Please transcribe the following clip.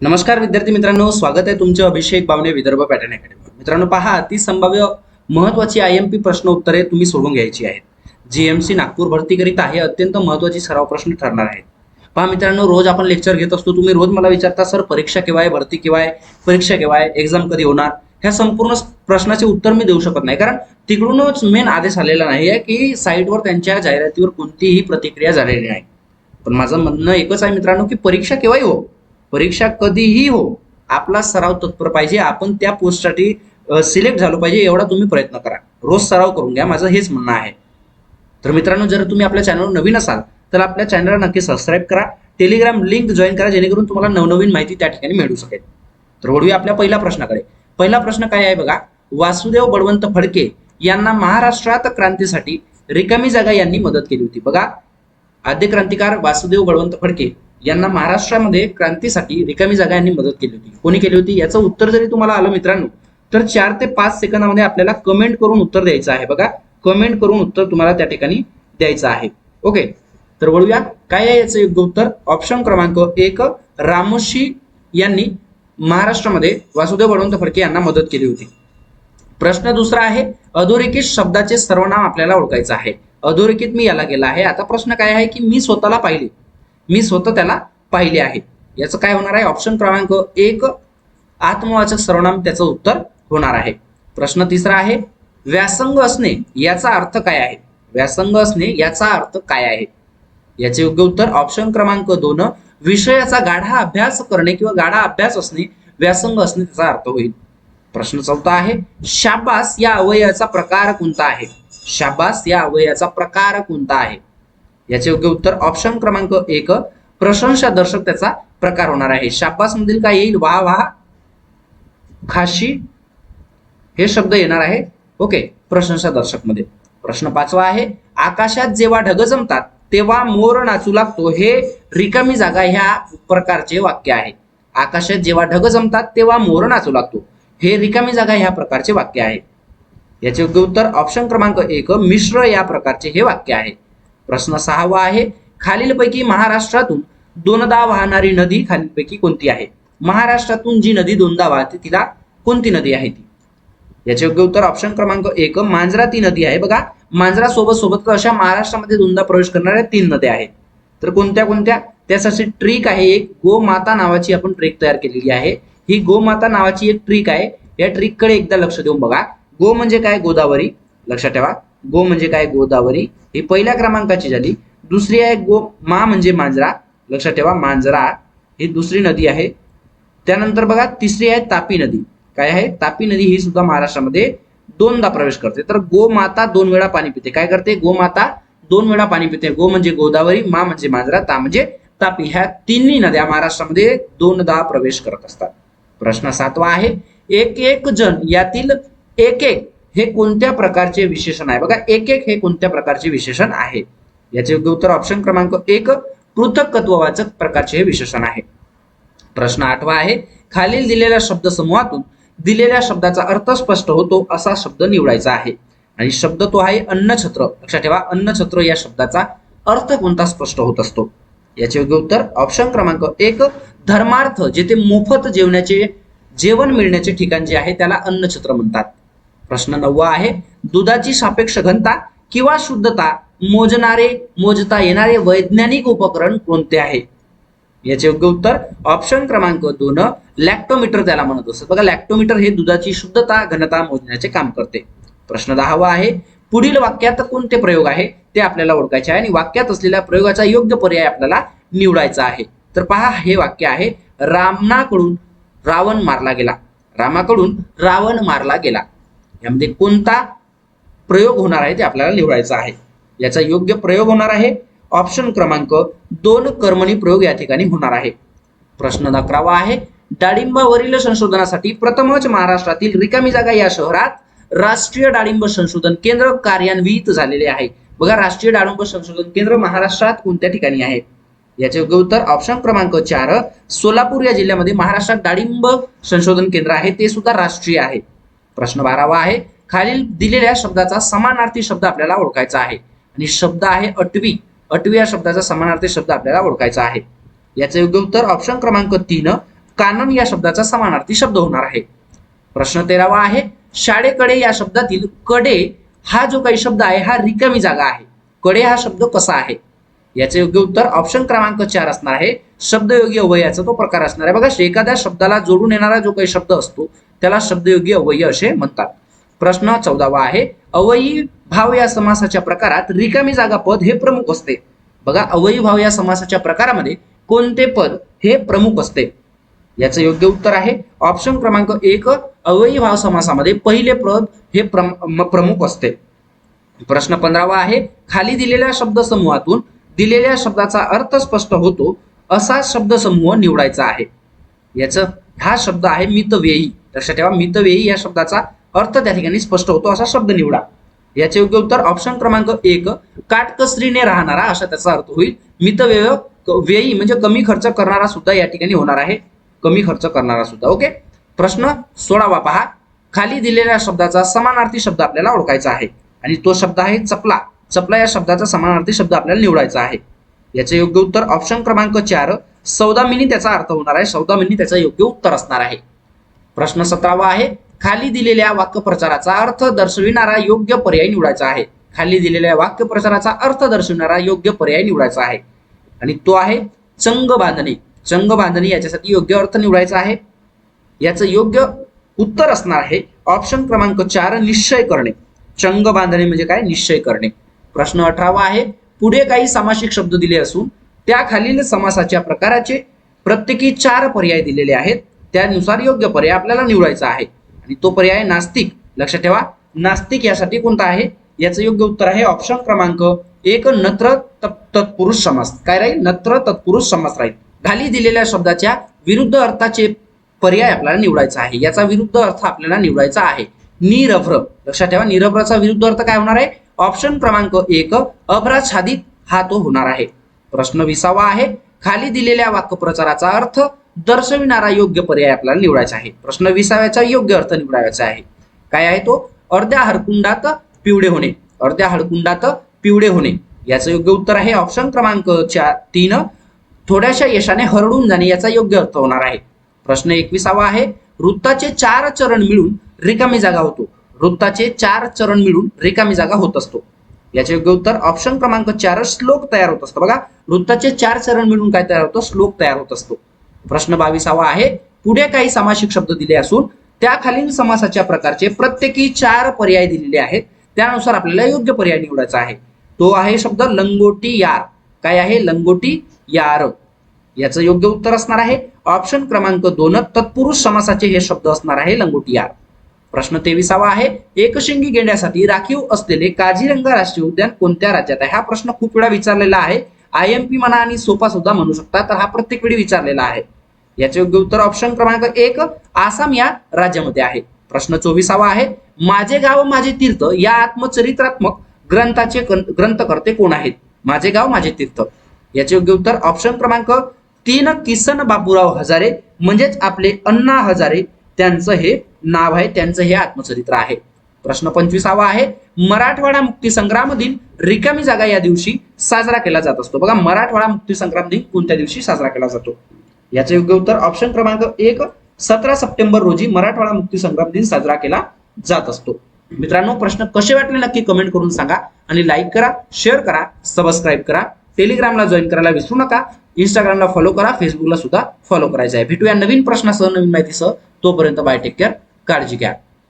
नमस्कार विद्यार्थी मित्रांनो स्वागत आहे तुमचे अभिषेक बावणे विदर्भ पॅटर्न अकॅडमी मित्रांनो पहा ती संभाव्य महत्वाची आय एम पी प्रश्न उत्तरे तुम्ही सोडून घ्यायची आहेत. जीएमसी नागपूर भरती करीत आहे अत्यंत महत्वाची सराव प्रश्न ठरणार आहेत. पहा मित्रांनो रोज आपण लेक्चर घेत असतो तुम्ही रोज मला विचारता सर परीक्षा केव्हा आहे? भरती केव्हा आहे? परीक्षा केव्हा आहे? एक्झाम कधी होणार? ह्या संपूर्ण प्रश्नाचे उत्तर मी देऊ शकत नाही कारण तिकडूनच मेन आदेश आलेला नाही आहे की साईटवर त्यांच्या जाहिरातीवर कोणतीही प्रतिक्रिया झालेली नाही. पण माझं म्हणणं एकच आहे मित्रांनो की परीक्षा केव्हाही हो. परीक्षा कधीही हो आपला सराव तत्पर पाहिजे. आपण त्या पोस्टसाठी सिलेक्ट झालो पाहिजे एवढा तुम्ही प्रयत्न करा. रोज सराव करून घ्या. माझं हेच म्हणणं आहे. तर मित्रांनो जर तुम्ही आपल्या चॅनलवर नवीन असाल तर आपल्या चॅनलला नक्की सबस्क्राईब करा. टेलिग्राम लिंक जॉईन करा जेणेकरून तुम्हाला नवनवीन माहिती त्या ठिकाणी मिळू शकेल. तर वळूया आपल्या पहिल्या प्रश्नाकडे. पहिला प्रश्न काय आहे बघा? वासुदेव बळवंत फडके यांना महाराष्ट्रात क्रांतीसाठी रिकामी जागा यांनी मदत केली होती. बघा. आद्य क्रांतिकार वासुदेव बळवंत फडके. यांना महाराष्ट्रामध्ये क्रांतीसाठी रिकामी जागा यांनी मदत केली होती. कोणी केली होती? याचं उत्तर जरी तुम्हाला आलं मित्रांनो तर चार ते पाच सेकंदामध्ये आपल्याला कमेंट करून उत्तर द्यायचं आहे बघा. कमेंट करून उत्तर तुम्हाला त्या ठिकाणी द्यायचं आहे. ओके तर वळूया. काय आहे याचं योग्य उत्तर? ऑप्शन क्रमांक एक रामोशी यांनी महाराष्ट्रामध्ये वासुदेव बळवंत फडके यांना मदत केली होती. प्रश्न दुसरा आहे अधोरेखित शब्दाचे सर्वनाम आपल्याला ओळखायचं आहे. अधोरेखित मी याला गेला आहे. आता प्रश्न काय आहे की मी स्वतःला पाहिले. मी स्वतः त्याला पाहिले आहे. याचं काय होणार आहे? ऑप्शन क्रमांक एक आत्मवाचक सर्वनाम त्याचं उत्तर होणार आहे. प्रश्न तिसरा आहे व्यासंग असणे याचा अर्थ काय आहे? व्यासंग असणे याचा अर्थ काय आहे? याचे योग्य उत्तर ऑप्शन क्रमांक दोन विषयाचा गाढा अभ्यास करणे किंवा गाढा अभ्यास असणे व्यासंग असणे त्याचा अर्थ होईल. प्रश्न चौथा आहे शाबास या अवयवाचा प्रकार कोणता आहे? शाबास या अवयवाचा प्रकार कोणता आहे? याचे योग्य उत्तर ऑप्शन क्रमांक एक प्रशंसा दर्शक त्याचा प्रकार होणार आहे. शाबास मधील काय येईल? वाह वाह खाशी हे शब्द येणार आहे. ओके प्रशंसा दर्शकमध्ये प्रश्न पाचवा आहे आकाशात जेव्हा ढग जमतात तेव्हा मोर नाचू लागतो. हे रिकामी जागा ह्या प्रकारचे वाक्य आहे. आकाशात जेव्हा ढग जमतात तेव्हा मोर नाचू लागतो. हे रिकामी जागा ह्या प्रकारचे वाक्य आहे. याचे योग्य उत्तर ऑप्शन क्रमांक एक मिश्र या प्रकारचे हे वाक्य आहे. प्रश्न सहावा आहे खालीलपैकी महाराष्ट्रातून दोनदा वाहणारी नदी खालीलपैकी कोणती आहे? महाराष्ट्रातून जी नदी दोनदा वाहते तिला कोणती नदी आहे ती? याचे योग्य उत्तर ऑप्शन क्रमांक एक मांजरा ती नदी आहे. बघा मांजरा सोबत सोबत अशा महाराष्ट्रामध्ये दोनदा प्रवेश करणाऱ्या तीन नद्या आहेत. तर कोणत्या कोणत्या? त्यासाठी ट्रिक आहे एक गोमाता नावाची आपण ट्रिक तयार केलेली आहे. ही गोमाता नावाची एक ट्रिक आहे. या ट्रिककडे एकदा लक्ष देऊन बघा. गो म्हणजे काय? गोदावरी. लक्षात ठेवा. गो म्हणजे काय गोदावरी? ही पहिल्या क्रमांकाची झाली दुसरी आहे गो मा म्हणजे मांजरा. लक्षात ठेवा मांजरा ही दुसरी नदी आहे. त्यानंतर बघा तिसरी आहे तापी नदी. काय आहे? तापी नदी ही सुद्धा महाराष्ट्रामध्ये दोनदा प्रवेश करते. तर गोमाता दोन वेळा पाणी पिते. काय करते? गोमाता दोन वेळा पाणी पिते. गो म्हणजे गोदावरी मा म्हणजे मांजरा ता म्हणजे तापी. ह्या तिन्ही नद्या महाराष्ट्रामध्ये दोनदा प्रवेश करत असतात. प्रश्न सातवा आहे एक एक जण यातील एक एक हे कोणत्या प्रकारचे विशेषण आहे? बघा एक एक हे कोणत्या प्रकारचे विशेषण आहे? याचे योग्य उत्तर ऑप्शन क्रमांक एक पृथकत्ववाचक प्रकारचे हे विशेषण आहे. प्रश्न आठवा आहे खालील दिलेल्या शब्दसमूहातून दिलेल्या शब्दाचा अर्थ स्पष्ट होतो असा शब्द निवडायचा आहे. आणि शब्द तो आहे अन्नछत्र. लक्षात ठेवा अन्नछत्र या शब्दाचा अर्थ कोणता स्पष्ट होत असतो? याचे योग्य उत्तर ऑप्शन क्रमांक एक धर्मार्थ जेथे मोफत जेवण्याचे जेवण मिळण्याचे ठिकाण जे आहे त्याला अन्नछत्र म्हणतात. प्रश्न नववा आहे दुधाची सापेक्ष घनता किंवा शुद्धता मोजणारे मोजता येणारे वैज्ञानिक उपकरण कोणते आहे? याचे योग्य उत्तर ऑप्शन क्रमांक दोन लॅक्टोमीटर त्याला म्हणत असत. बघा लॅक्टोमीटर हे दुधाची शुद्धता घनता मोजण्याचे काम करते. प्रश्न दहावा आहे पुढील वाक्यात कोणते प्रयोग आहे? ते आपल्याला ओळखायचे आहे आणि वाक्यात असलेल्या प्रयोगाचा योग्य पर्याय आपल्याला निवडायचा आहे. तर पहा हे वाक्य आहे रामनाकडून रावण मारला गेला. रामाकडून रावण मारला गेला. यामध्ये कोणता प्रयोग होणार आहे ते आपल्याला निवडायचा आहे. याचा योग्य प्रयोग होणार आहे. ऑप्शन क्रमांक दोन कर्मणी प्रयोग या ठिकाणी होणार आहे. प्रश्न अकरावा आहे. डाळिंबावरील संशोधनासाठी प्रथमच महाराष्ट्रातील रिकामी जागा या शहरात राष्ट्रीय डाळिंब संशोधन केंद्र कार्यान्वित झालेले आहे. बघा राष्ट्रीय डाळिंब संशोधन केंद्र महाराष्ट्रात कोणत्या ठिकाणी आहे? याचे योग्य उत्तर ऑप्शन क्रमांक चार सोलापूर या जिल्ह्यामध्ये महाराष्ट्रात डाळिंब संशोधन केंद्र आहे. ते सुद्धा राष्ट्रीय आहे. प्रश्न बारावा आहे. खालील दिलेल्या शब्दाचा समानार्थी शब्द आपल्याला ओळखायचा आहे. आणि शब्द आहे अटवी अटवी या शब्दाचा समानार्थी शब्द आपल्याला ओळखायचा आहे. याचे योग्य उत्तर ऑप्शन क्रमांक तीन कानन या शब्दाचा समानार्थी शब्द होणार आहे. प्रश्न तेरावा आहे. शाळेकडे या शब्दातील कडे हा जो काही शब्द आहे हा रिकामी जागा आहे. कडे हा शब्द कसा आहे? याचे योग्य उत्तर ऑप्शन क्रमांक चार असणार आहे. शब्दयोगी अवयाचा तो प्रकार असणार आहे. बघा एखाद्या शब्दाला जोडून येणारा जो काही शब्द असतो त्याला शब्दयोगी अवयय असे म्हणतात. प्रश्न चौदावा आहे अवयी भाव या समासाच्या प्रकारात रिकामी जागा पद हे प्रमुख असते. बघा अवयी भाव या समासाच्या प्रकारामध्ये कोणते पद हे प्रमुख असते? याचं योग्य उत्तर आहे ऑप्शन क्रमांक एक अवयी भाव समासामध्ये पहिले पद हे प्रम- प्रमुख असते. प्रश्न पंधरावा आहे खाली दिलेल्या शब्दसमूहातून दिलेल्या शब्दाचा अर्थ स्पष्ट होतो असा शब्दसमूह निवडायचा आहे. याचं हा शब्द आहे मितव्ययी. लक्षात ठेवा मितव्ययी या शब्दाचा अर्थ त्या ठिकाणी स्पष्ट होतो असा शब्द निवडा. याचे योग्य उत्तर ऑप्शन क्रमांक एक काटकसरीने राहणारा असा त्याचा अर्थ होईल. मितव्यय व्ययी म्हणजे कमी खर्च करणारा सुद्धा या ठिकाणी होणार आहे. कमी खर्च करणारा सुद्धा ओके? प्रश्न सोळावा पहा. खाली दिलेल्या शब्दाचा समानार्थी शब्द आपल्याला ओळखायचा आहे. आणि तो शब्द आहे चपला. चपला या शब्दाचा समानार्थी शब्द आपल्याला निवडायचा आहे. याचे योग्य उत्तर ऑप्शन क्रमांक चार सौदामिनी त्याचा अर्थ होणार आहे. सौदामिनी त्याचं योग्य उत्तर असणार आहे. प्रश्न सतरावा आहे. खाली दिलेल्या वाक्यप्रचाराचा अर्थ दर्शविणारा योग्य पर्याय निवडायचा आहे. खाली दिलेल्या वाक्यप्रचाराचा अर्थ दर्शविणारा योग्य पर्याय निवडायचा आहे. आणि तो आहे चंग बांधणे. चंग बांधणी याच्यासाठी योग्य अर्थ निवडायचा आहे. याचं योग्य उत्तर असणार आहे ऑप्शन क्रमांक चार निश्चय करणे. चंग बांधणे म्हणजे काय? निश्चय करणे. प्रश्न अठरावा आहे. पुढे काही सामासिक शब्द दिले असून त्या खालील समासाच्या प्रकाराचे प्रत्येकी चार पर्याय दिलेले आहेत. त्यानुसार योग्य पर्याय आपल्याला निवडायचा आहे. आणि तो पर्याय नास्तिक. लक्षात ठेवा नास्तिक यासाठी कोणता आहे? याचं योग्य उत्तर आहे ऑप्शन क्रमांक एक नत्र तत्पुरुष समास. काय राहील? नत्र तत्पुरुष समास राहील. खाली दिलेल्या शब्दाच्या विरुद्ध अर्थाचे पर्याय आपल्याला निवडायचा आहे. याचा विरुद्ध अर्थ आपल्याला निवडायचा आहे. निरभ्र. लक्षात ठेवा निरभ्रचा विरुद्ध अर्थ काय होणार आहे? ऑप्शन क्रमांक एक अभ्राच्छादित हा तो होणार आहे. प्रश्न विसावा आहे. खाली दिलेल्या वाक्यप्रचाराचा अर्थ दर्शविणारा योग्य पर्याय आपल्याला निवडायचा आहे. प्रश्न विसाव्याचा योग्य अर्थ निवडायचा आहे. काय आहे तो? अर्ध्या हळकुंडात पिवळे होणे. अर्ध्या हळकुंडात पिवळे होणे. याचं योग्य उत्तर आहे ऑप्शन क्रमांक चार तीन. थोड्याशा यशाने हरडून जाणे याचा योग्य अर्थ होणार आहे. प्रश्न एकविसावा आहे. वृत्ताचे चार चरण मिळून रिकामी जागा होतो. वृत्ताचे चार चरण मिळून रिकामी जागा होत असतो. याचे योग्य उत्तर ऑप्शन क्रमांक चार श्लोक तयार होत असतो. बघा वृत्ताचे चार चरण मिळून काय तयार होतं? श्लोक तयार होत असतो. प्रश्न बावीसावा आहे पुढे काही सामासिक शब्द दिले असून त्या खालील समासाच्या प्रकारचे प्रत्येकी चार पर्याय दिलेले आहेत. त्यानुसार आपल्याला योग्य पर्याय निवडायचा आहे. तो आहे शब्द लंगोटी यार. काय आहे? लंगोटी यार. याचं योग्य उत्तर असणार आहे. ऑप्शन क्रमांक दोन तत्पुरुष समासाचे हे शब्द असणार आहे लंगोटी यार. प्रश्न तेविसावा आहे. एकशिंगी गेंड्यासाठी राखीव असलेले काझीरंगा राष्ट्रीय उद्यान कोणत्या राज्यात आहे? हा प्रश्न खूप वेळा विचारलेला आहे. आय एम पी म्हणा आणि सोपा सुद्धा म्हणू शकता. तर हा प्रत्येक वेळी विचारलेला आहे. याचे योग्य उत्तर ऑप्शन क्रमांक एक आसाम या राज्यामध्ये आहे. प्रश्न चोवीसावा आहे. माझे गाव माझे तीर्थ या आत्मचरित्रात्मक ग्रंथाचे ग्रंथकर्ते कोण आहेत? माझे गाव माझे तीर्थ. याचे योग्य उत्तर ऑप्शन क्रमांक तीन किसन बाबूराव हजारे. म्हणजेच आपले अण्णा हजारे. त्यांचं हे नाव आहे त्यांचं हे आत्मचरित्र आहे. प्रश्न पंचवीसावा आहे मराठवाडा मुक्तीसंग्राम दिन रिकामी जागा या दिवशी साजरा केला जात असतो. बघा मराठवाडा मुक्तीसंग्राम दिन कोणत्या दिवशी साजरा केला जातो? याचे योग्य उत्तर ऑप्शन क्रमांक एक सतरा सप्टेंबर रोजी मराठवाडा मुक्तीसंग्राम दिन साजरा केला जात असतो. मित्रांनो प्रश्न कसे वाटले नक्की कमेंट करून सांगा आणि लाईक करा शेअर करा सबस्क्राईब करा. टेलिग्रामला जॉईन करायला विसरू नका. इंस्टाग्रामला फॉलो करा. फेसबुकला सुद्धा फॉलो करायचं आहे. भेटूया नवीन प्रश्नासह नवीन माहितीसह. तोपर्यंत बाय टेक केअर काळजी घ्या